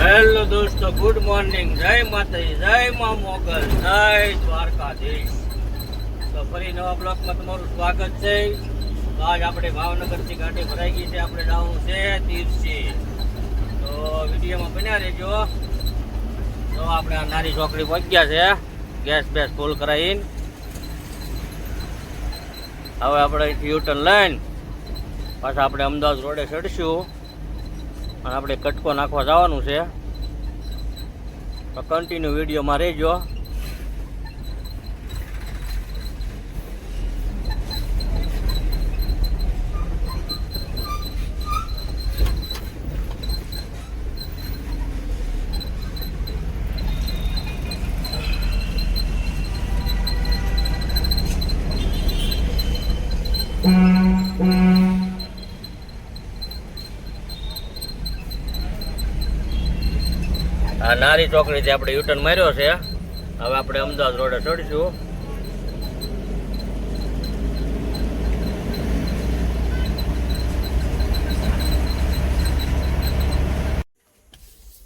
Hello દોસ્તો, good morning. જય માતાજી, જય મા મોગલ, જય દ્વારકાધીશ. તો ફરી નવા બ્લોકમાં તમારું સ્વાગત છે. આજ આપણે ભાવનગરથી ગાડી ભરાઈ ગઈ છે, આપણે ડાઉન છે તીરસી. તો વિડીયોમાં બન્યા રહેજો. તો આપણે આ નારી ચોકડી પહોંચ્યા છે, ગેસ બેસ ફૂલ કરાવીને. હવે આપણે યુટર્ન લઈને પાછા આપણે અમદાવાદ રોડે ચડશું. અને આપણે કટકો નાખવા જવાનું છે. તો કન્ટિન્યુ વિડીયોમાં રહેજો. આ નારી ચોકડીથી આપણે યુટર્ન માર્યો છે. હવે આપણે અમદાવાદ રોડે ચડીશું.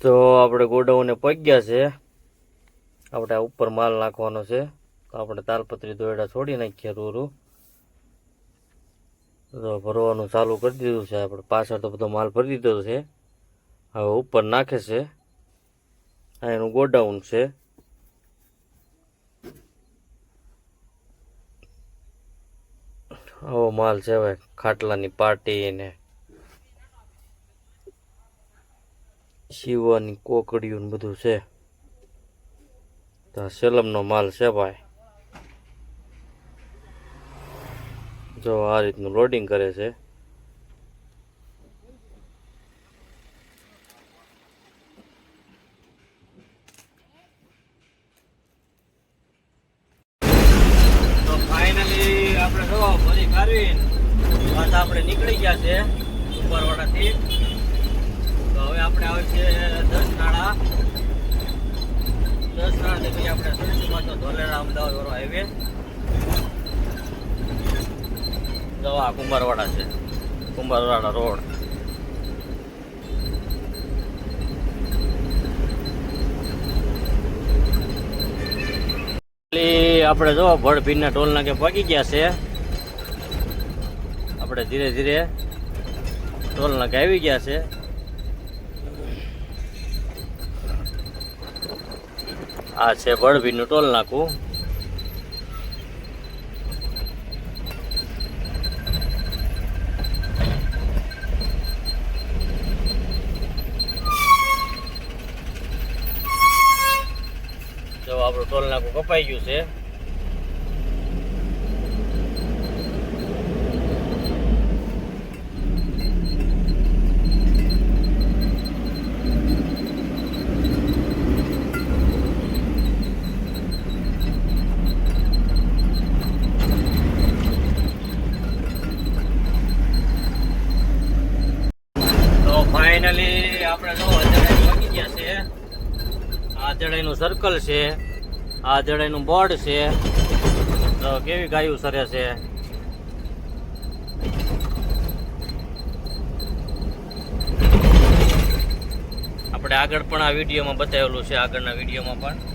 તો આપણે ગોડાઉને પગ્યા છે. આપણે ઉપર માલ નાખવાનો છે. તો આપણે તાલપત્રી દોરડા છોડી નાખીએ રૂરું. તો ભરવાનું ચાલુ કરી દીધું છે. આપણે પાછળ તો બધો માલ ભરી દીધો છે. હવે ઉપર નાખે છે. આ એનું ગોડાઉન છે. આવો માલ છે હવે, ખાટલાની પાર્ટી ને. શિવાની ને બધું છે. તો સેલમનો માલ છે ભાઈ. જો આ રીતનું લોડિંગ કરે છે તો ફાઇનલી આપણે જો કાઢવીને પાછા આપણે નીકળી ગયા છે ઉપરવાડાથી. તો હવે આપણે આવે છે દસ નાળા દસ નાળાથી પછી આપણે સડસી પાછો ધોલેરા અમદાવાદ વાળો હાઈવે જો આ કુંભારવાડા છે. કુંભારવાડા રોડ. આપણે જો ભડભીના ટોલ નાકે પગી ગયા છે. આપણે ધીરે ધીરે ટોલ નાકા આવી ગયા છે. આ છે ભડભીનું ટોલ નાકું. આપણું ટોલ નાકું કપાઈ ગયું છે તો ફાઇનલી આપણે જો અજડાઈ પહોંચી ગયા છે આ જડાઈનું સર્કલ છે, આ જડાઈનું બોર્ડ છે, તો કેવી ગાયું સરે છે? આપણે આગળ પણ આ વિડીયોમાં બતાવેલું છે, આગળના વિડીયોમાં પણ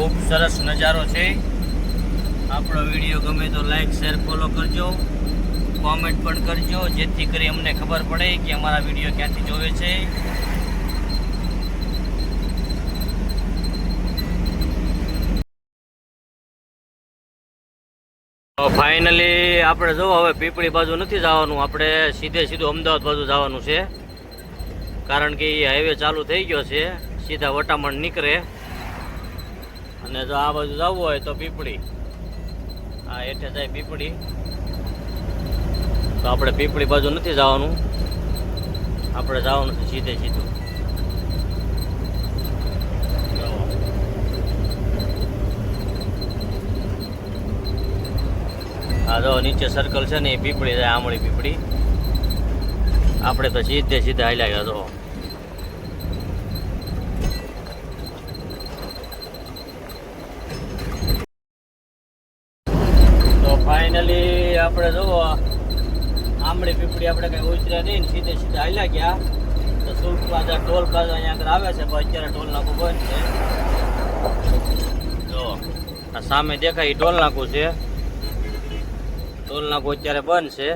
ખૂબ સરસ નજારો છે. આપણો વીડિયો ગમે તો લાઈક શેર ફોલો કરજો. કોમેન્ટ પણ કરજો, જેથી કરી અમને ખબર પડે કે અમારા વીડિયો ક્યાંથી જોવે છે. ફાઇનલી આપણે જો, હવે પીપળી બાજુ નથી જવાનું. આપણે સીધે સીધું અમદાવાદ બાજુ જવાનું છે. કારણ કે એ હાઈવે ચાલુ થઈ ગયો છે. સીધા વટામણ નીકળે. અને જો આ બાજુ જવું હોય તો પીપળી. આ હેઠે જાય પીપળી. તો આપણે પીપળી બાજુ નથી જવાનું. આપણે જવાનું છે સીધે સીધું. આ જો નીચે સર્કલ છે ને, એ પીપળી જાય, આમળી પીપળી. આપણે તો સીધે સીધે હાલ્યા ગયા તો ફાઇનલી આપણે જોવો આમળી પીપળી આપણે કંઈ ઉતર્યા નહીં સીધે સીધા હાલ્યા ગયા. તો સુલ્ક પ્લાઝા ટોલ પ્લાઝા અહીંયા આગળ આવે છે, પણ અત્યારે ટોલ નાકું બંધ છે. જો, આ સામે દેખાય ટોલ નાકું છે. ટોલ નાકું અત્યારે બંધ છે.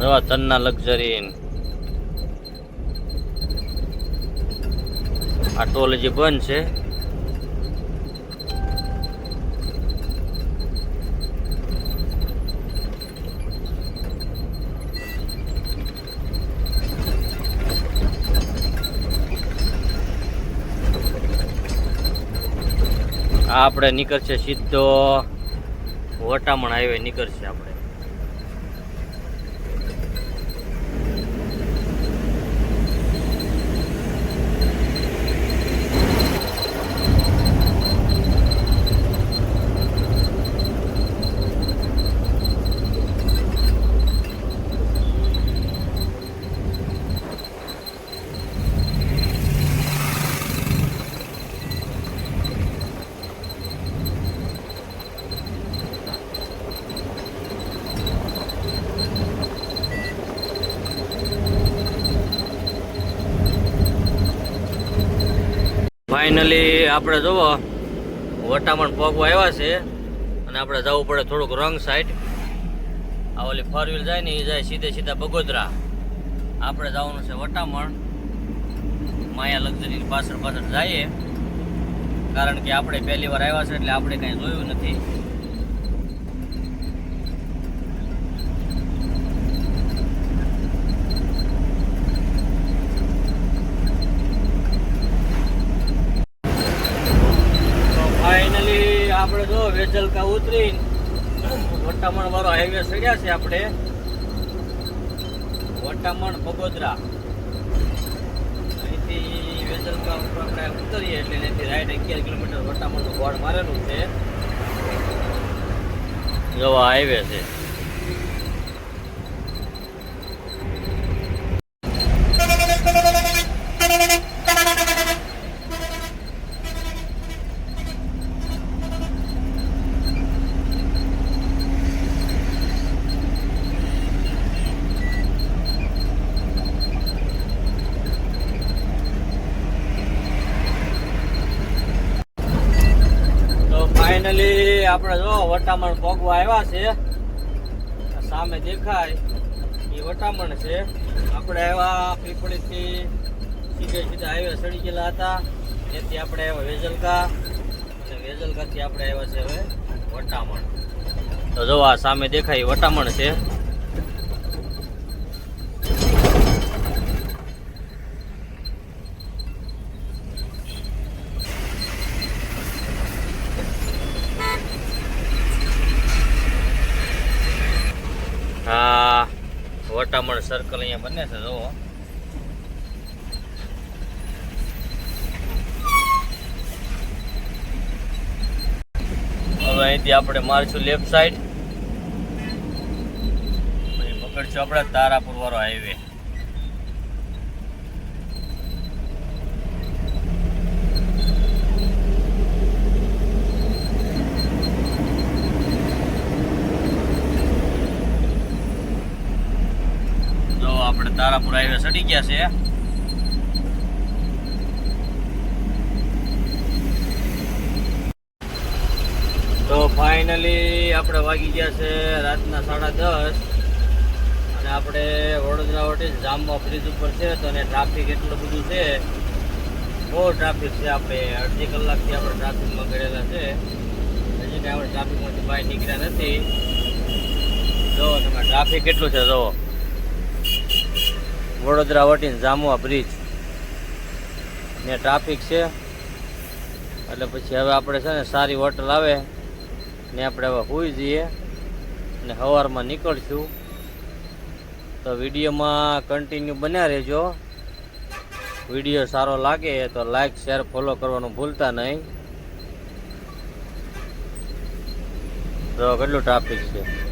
રવા, તન્ના લક્ઝરી આ ટોલ હજી બંધ છે. આપણે નીકળશે સીધો વટામણ હાઈવે નીકળશે આપણે. ફાઇનલી આપણે જુઓ વટામણ પગવા આવ્યા છે અને આપણે જવું પડે થોડુંક રોંગ સાઈડ આ ઓલી ફોર વ્હીલ જાય ને એ જાય સીધે સીધા બગોદરા. આપણે જવાનું છે વટામણ. માયા લક્ઝરીની પાછળ પાછળ જઈએ. કારણ કે આપણે પહેલી વાર આવ્યા છે એટલે આપણે કાંઈ જોયું નથી તો ફાઇનલી આપણે વેજલકા ઉતરી. વટામણ વાળો હાઈવે ચડ્યા છે આપણે. વટામણ બગોદરા અહીંથી વેજલકા ઉપર આપણે ઉતરીએ એટલે એનાથી રાઈટ અગિયાર કિલોમીટર વટામણનું બોર્ડ મારેલું છે. જવા હાઈવે છે તો ફાઇનલી આપણે જો વટામણ પોગવા આવ્યા છે. સામે દેખાય, એ વટામણ છે. આપણે આવ્યા પીપળીથી સીધે સીધા હાઈવે સડી ગયેલા હતા. એથી આપણે આવ્યા વેજલકા. વેજલકાથી આપણે આવ્યા છે હવે વટામણ. તો જો આ સામે દેખાય વટામણ છે આ વટામણ સર્કલ અહીંયા બને છે, જુઓ. હવે અહીંથી આપણે મારશું લેફ્ટ સાઈડ પછી પકડશું આપણે તારાપુર વાળો હાઈવે જો આપણે તારાપુર હાઈવે સડી ગયા છે. તો ફાઇનલી આપણે વાગી ગયા છે રાતના સાડા દસ. અને આપણે વડોદરા વટી જામવા બ્રિજ ઉપર છે, તો અને ટ્રાફિક એટલું બધું છે. બહુ ટ્રાફિક છે આપણે. અડધી કલાકથી આપણે ટ્રાફિકમાં ગયેલા છે. હજી કાંઈ આપણે ટ્રાફિકમાંથી બહાર નીકળ્યા નથી. જો તમે ટ્રાફિક કેટલું છે જો વડોદરા વટીને જામવા બ્રિજ ને ટ્રાફિક છે. એટલે પછી હવે આપણે છે ને સારી હોટલ આવે. ને આપણે હવે હોઈ જઈએ. ને સવારમાં નીકળશું. તો વિડીયોમાં કન્ટિન્યુ બન્યા રહેજો. વીડિયો સારો લાગે તો લાઈક શેર ફોલો કરવાનું ભૂલતા નહીં. તો કેટલું ટ્રાફિક છે?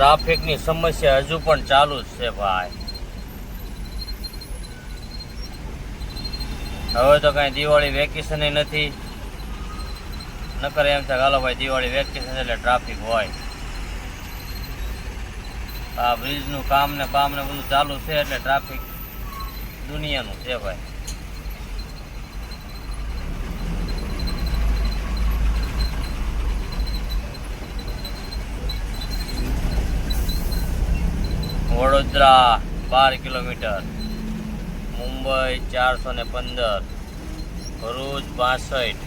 ટ્રાફિકની સમસ્યા હજુ પણ ચાલુ જ છે ભાઈ. હવે તો કાંઈ દિવાળી વેકેશન નથી. નકર એમ થાય હાલો ભાઈ, દિવાળી વેકેશન એટલે ટ્રાફિક હોય. આ બ્રિજનું કામ ને બામ ને બધું ચાલુ છે એટલે ટ્રાફિક દુનિયાનું છે ભાઈ. વડોદરા બાર કિલોમીટર મુંબઈ ચારસો ને પંદર ભરૂચ બાસઠ.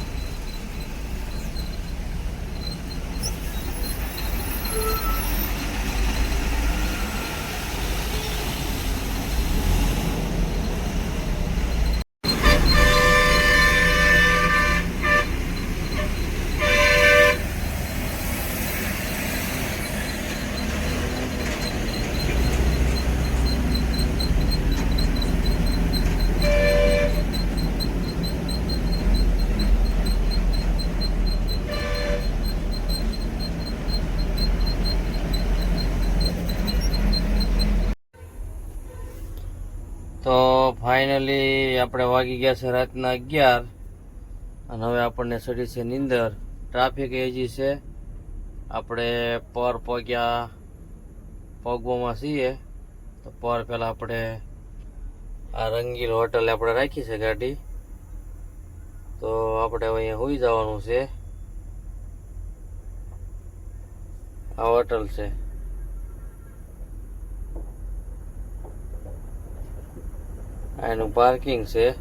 તો ફાઇનલી આપણે વાગી ગયા છે રાતના અગિયાર. અને હવે આપણને ચડી છે નીંદર. ટ્રાફિક એજી છે. આપણે પર પગ્યા પગવામાં છીએ. તો પર પહેલાં આપણે આ રંગીલ હોટલે આપણે રાખી છે ગાડી. તો આપણે હવે અહીંયા હોઈ જવાનું છે. આ હોટલ છે. એનું પાર્કિંગ છે.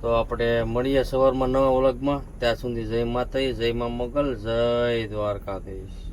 તો આપણે મળીએ સવારમાં નવા વ્લોગમાં. ત્યાં સુધી જય માતા જય મા મોગલ, જય દ્વારકાધીશ.